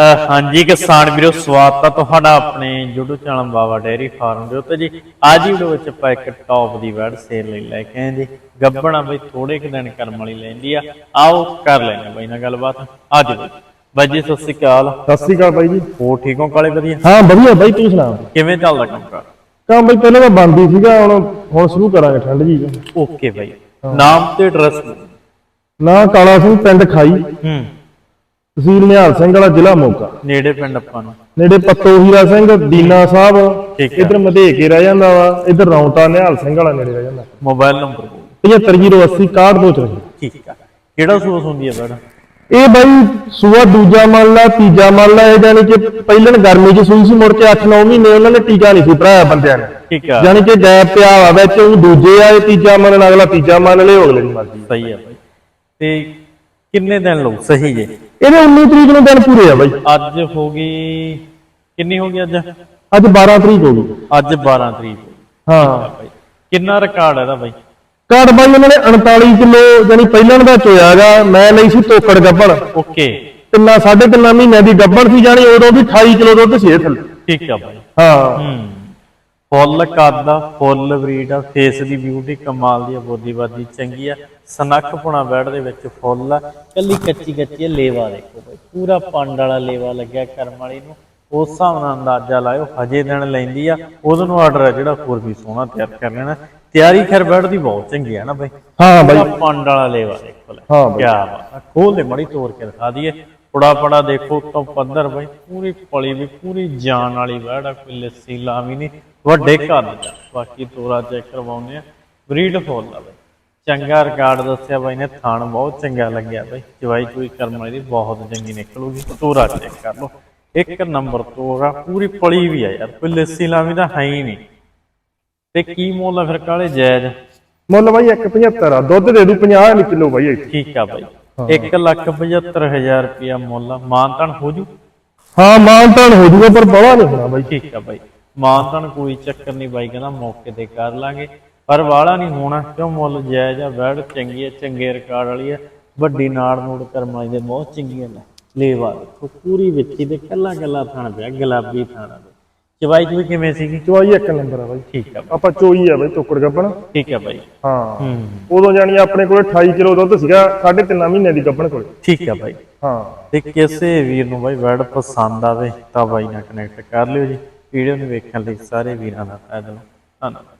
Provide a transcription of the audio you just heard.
ਹਾਂਜੀ ਕਿਸਾਨ ਵੀਰੋ ਸਵਾਗਤ ਹੈ ਤੁਹਾਡਾ ਆਪਣੇ YouTube channel Baba dairy farm ਦੇ ਉੱਤੇ ਜੀ। ਅੱਜ ਵੀਡੀਓ ਵਿੱਚ ਆਪਾਂ ਇੱਕ ਟੌਪ ਦੀ ਵੈਡ ਸੇਲ ਲਈ ਲੈ ਕੇ ਆਏ ਜੀ। ਗੱਬਣਾ ਬਈ ਥੋੜੇ ਕੁ ਦਿਨ ਕਰਮ ਵਾਲੀ ਲੈਂਦੀ ਆ। ਆਓ ਕਰ ਲੈਣੇ ਬਈ ਨਾਲ ਗੱਲਬਾਤ। ਅੱਜ ਬਈ ਬਾਈ ਜੀ ਸਤਿ ਸ਼੍ਰੀ ਅਕਾਲ। ਸਤਿ ਸ੍ਰੀ ਅਕਾਲ ਬਾਈ ਜੀ। ਹੋ ਠੀਕ ਹੋ ਕਾਲੇ ਵਧੀਆ? ਹਾਂ ਵਧੀਆ ਬਾਈ ਤੂੰ ਸੁਣਾ ਕਿਵੇਂ ਚੱਲਦਾ ਕੰਮ ਕਰ? ਕੰਮ ਬਾਈ ਪਹਿਲਾਂ ਤਾਂ ਬੰਦ ਹੀ ਸੀਗਾ ਹੁਣ ਹੁਣ ਸ਼ੁਰੂ ਕਰਾਂਗੇ ਠੰਡ ਜੀ। ਓਕੇ ਬਾਈ। ਨਾਮ ਤੇ ਐਡਰੈਸ ਨਾ ਕਾਲਾ ਸਿੰਘ ਪਿੰਡ ਖਾਈ। ਹੂੰ। ਤਹਿਸੀਲ ਨਿਹਾਲ ਸਿੰਘ ਵਾਲਾ ਜ਼ਿਲ੍ਹਾ ਮੋਗਾ। ਨੇੜੇ ਪਿੰਡ ਆਪਾਂ ਨੂੰ। ਨੇੜੇ ਪੱਤੋ ਹੀਰਾ ਸਿੰਘ ਦੀਨਾ ਸਾਹਿਬ ਠੀਕ ਹੈ। ਇਧਰ ਮਧੇਕੇ ਰਹਿ ਜਾਂਦਾ ਵਾ ਇਧਰ ਰੌਂਟਾ ਨਿਹਾਲ ਸਿੰਘ ਵਾਲਾ ਨੇੜੇ ਰਹਿ ਜਾਂਦਾ। ਮੋਬਾਈਲ ਨੰਬਰ ਬੋਲ। 75080 61 ਚ ਠੀਕ ਆ। ਕਿਹੜਾ ਸੂਸ ਹੁੰਦੀ ਹੈ ਬੜਾ ਇਹ ਬਾਈ ਸੂਆ ਦੂਜਾ ਮੰਨ ਲਾ ਤੀਜਾ ਮੰਨ ਲਾ ਇਹ ਜਾਨੀ ਕਿ ਪਹਿਲਾਂ ਗਰਮੀ ਚ ਸੂਈ ਸੀ ਮੁੜ ਕੇ 8-9 ਮਹੀਨੇ ਉਹਨਾਂ ਨੇ ਟੀਕਾ ਨਹੀਂ ਸੀ ਭਰਾਇਆ ਬੰਦਿਆਂ ਨੇ। ਠੀਕ ਆ। ਜਾਨੀ ਕਿ ਗੈਪ ਪਿਆ ਵਾ ਵਿੱਚ ਉਹ ਦੂਜੇ ਆ ਇਹ ਤੀਜਾ ਮੰਨਣ ਅਗਲਾ ਤੀਜਾ ਮੰਨ ਲਿਓ ਅਗਲੇ ਦੀ ਮਰਜ਼ੀ ਸਹੀ ਆ ਬਾਈ। ਤੇ ਕਿੰਨੇ ਦਿਨ ਲਊ ਸਹੀ ਜੇ। ਇਹਦੇ 19 ਤਰੀਕ ਨੂੰ ਦਿਨ ਪੂਰੇ ਆ ਬਾਈ। ਅੱਜ ਹੋ ਗਈ ਕਿੰਨੀ ਹੋ ਗਈ ਅੱਜ? ਅੱਜ 12 ਤਰੀਕ ਹੋ ਗਈ। ਅੱਜ 12 ਤਰੀਕ। ਹੋ। ਬਾਈ। ਕਿੰਨਾ ਰਿਕਾਰਡ ਹੈ ਇਹਦਾ ਬਾਈ? ਕਾਰਡ ਬਾਈ ਉਹਨਾਂ ਨੇ 39 ਕਿਲੋ ਜਾਨੀ ਪਹਿਲਾਂ ਦਾ ਚੋਇਆਗਾ ਮੈਂ ਲਈ ਸੀ ਤੋਕੜ ਗੱਬਣ। ਓਕੇ। ਤਿੰਨਾ ਸਾਢੇ ਤਿੰਨਾਂ ਮਹੀਨਿਆਂ ਦੀ ਗੱਬਣ ਸੀ ਜਾਨੀ ਉਦੋਂ ਵੀ 28 ਕਿਲੋ ਦੁੱਧ ਸੀ ਇਹ ਥੱਲੇ। ਠੀਕ ਆ ਬਾਈ। ਹਾਂ। ਹੂੰ। ਫੁੱਲ ਕੱਦ ਫੁੱਲ ਬਰੀਡ ਆ ਫੇਸ ਦੀ ਬਿਊਟੀ ਕਮਾਲ ਦੀ ਆ ਬੋਦੀ ਬਾਦੀ ਚੰਗੀ ਆ। ਸਨੱਖ ਪੁਣਾ ਬੈਡ ਦੇ ਵਿੱਚ ਫੁੱਲ ਆ। ਕੱਲੀ ਕੱਚੀ ਕੱਚੀ ਲੇਵਾ ਦੇਖੋ ਬਾਈ। ਪੂਰਾ ਪੰਡ ਵਾਲਾ ਲੇਵਾ ਲੱਗਿਆ ਕਰਮ ਵਾਲੀ ਨੂੰ। ਉਸ ਹਿਸਾਬ ਨਾਲ ਅੰਦਾਜ਼ਾ ਲਾਇਓ ਹਜੇ ਦਿਨ ਲੈਂਦੀ ਆ। ਉਹਦੋਂ ਨੂੰ ਆਰਡਰ ਆ ਜਿਹੜਾ ਹੋਰ ਵੀ ਸੋਹਣਾ ਤਿਆਰ ਕਰ ਲੈਣਾ। ਤਿਆਰੀ ਖੈਰ ਬੈਡ ਦੀ ਬਹੁਤ ਚੰਗੀ ਆ ਨਾ ਬਾਈ। ਹਾਂ ਬਾਈ। ਪੂਰਾ ਪੰਡ ਵਾਲਾ ਲੇਵਾ ਦੇਖੋ ਲੈ। ਹਾਂ। ਕੀ ਬਾਤ ਆ। ਖੋਲ ਦੇ ਮੜੀ ਤੋੜ ਕੇ ਦਿਖਾ ਦਈਏ। ਪੜਾ ਪੜਾ ਦੇਖੋ ਤਾਂ ਪੱਧਰ ਬਾਈ। ਪੂਰੀ ਪਲੀ ਵੀ ਪੂਰੀ ਜਾਨ ਵਾਲੀ ਵੜ ਆ। ਕੋਈ ਲੱਸੀ ਲਾਵੀ ਨਹੀਂ। ਵੱਡੇ ਘਰ ਦਾ। ਬਾਕੀ ਤੋਰਾ ਚੈੱਕ ਕਰਵਾਉਂਦੇ ਆ। ਬਰੀਡ ਫੋਲ ਦਾ ਬਾਈ। ਚੰਗਾ ਰਿਕਾਰਡ ਦੱਸਿਆ ਬਾਈ ਨੇ ਥਾਣ ਬਹੁਤ ਚੰਗਾ ਲੱਗਿਆ ਬਾਈ। ਚਵਾਈ ਚੂਈ ਕਰਮ ਵਾਲੀ ਦੀ ਬਹੁਤ ਚੰਗੀ ਨਿਕਲੂਗੀ। ਤੋਰਾ ਚੈੱਕ ਕਰ ਲਓ। ਇੱਕ ਨੰਬਰ ਤੋਰਾ ਪੂਰੀ ਪਲੀ ਵੀ ਆ ਯਾਰ। ਕੋਈ ਲੱਸੀ ਲਾਵੀ ਤਾਂ ਹੈ ਹੀ ਨਹੀਂ। ਤੇ ਕੀ ਮੁੱਲ ਆ ਫਿਰ ਕਾਲੇ ਜਾਇਜ਼? ਮੁੱਲ ਬਾਈ 175 ਆ। ਦੁੱਧ ਦੇ ਦੂ 50 ਨਹੀਂ ਕਿਲੋ ਬਾਈ ਠੀਕ ਆ ਬਾਈ। 175000 ਰੁਪਇਆ ਮੁੱਲ। ਮਾਨਤਨ ਹੋ ਜੂ? ਹਾਂ ਮਾਨਤਾਨ ਹੋ ਜੂਗਾ ਪਰ ਬੜਾ ਨਹੀਂ ਹੋਣਾ ਬਾਈ। ਠੀਕ ਆ ਬਾਈ। ਮਾਨਤਨ ਕੋਈ ਚੱਕਰ ਨਹੀਂ ਬਾਈ ਕਹਿੰਦਾ ਮੌਕੇ ਤੇ ਕਰ ਲਾਂਗੇ। ਪਰ ਵਾਲਾ ਨਹੀਂ ਹੋਣਾ ਕਿਉਂ ਮੁੱਲ ਜਾਇਜ਼ ਆ? ਵੈੜ ਚੰਗੀ ਆ ਚੰਗੇ ਰਿਕਾਰਡ ਵਾਲੀ ਆ। ਵੱਡੀ ਨਾੜ ਨੂੜ ਕਰਮਾਈ ਦੇ ਬਹੁਤ ਚੰਗੀਆਂ ਨੇ। ਲੇਵਾ ਦੇਖੋ ਪੂਰੀ ਵਿੱਚੀ ਦੇ ਕੱਲਾ ਕੱਲਾ ਥਣ ਪਿਆ ਗੁਲਾਬੀ ਥਾਣਾ ਦੇ ਚਵਾਈ ਚੂਈ ਕਿਵੇਂ ਸੀਗੀ? ਚਵਾਈ ਇੱਕ ਨੰਬਰ ਆ ਬਾਈ। ਠੀਕ ਆ। ਆਪਾਂ ਚੋਈ ਆ ਬਾਈ ਤੋਕੜ ਗੱਬਣ ਠੀਕ ਆ ਬਾਈ। ਹਾਂ। ਹੂੰ। ਉਦੋਂ ਜਾਨੀ ਆਪਣੇ ਕੋਲੇ 28 ਕਿਲੋ ਦੁੱਧ ਸੀਗਾ ਸਾਢੇ ਤਿੰਨਾਂ ਮਹੀਨਿਆਂ ਦੀ ਗੱਬਣ ਕੋਲੇ। ਠੀਕ ਆ ਬਾਈ। ਹਾਂ। ਤੇ ਕਿਸੇ ਵੀਰ ਨੂੰ ਬਾਈ ਵਰਡ ਪਸੰਦ ਆਵੇ ਤਾਂ ਬਾਈ ਨਾਲ ਕਨੈਕਟ ਕਰ ਲਿਓ ਜੀ। ਵੀਡੀਓ ਨੂੰ ਵੇਖਣ ਲਈ ਸਾਰੇ ਵੀਰਾਂ ਦਾ ਫਾਇਦਾ ਧੰਨਵਾਦ।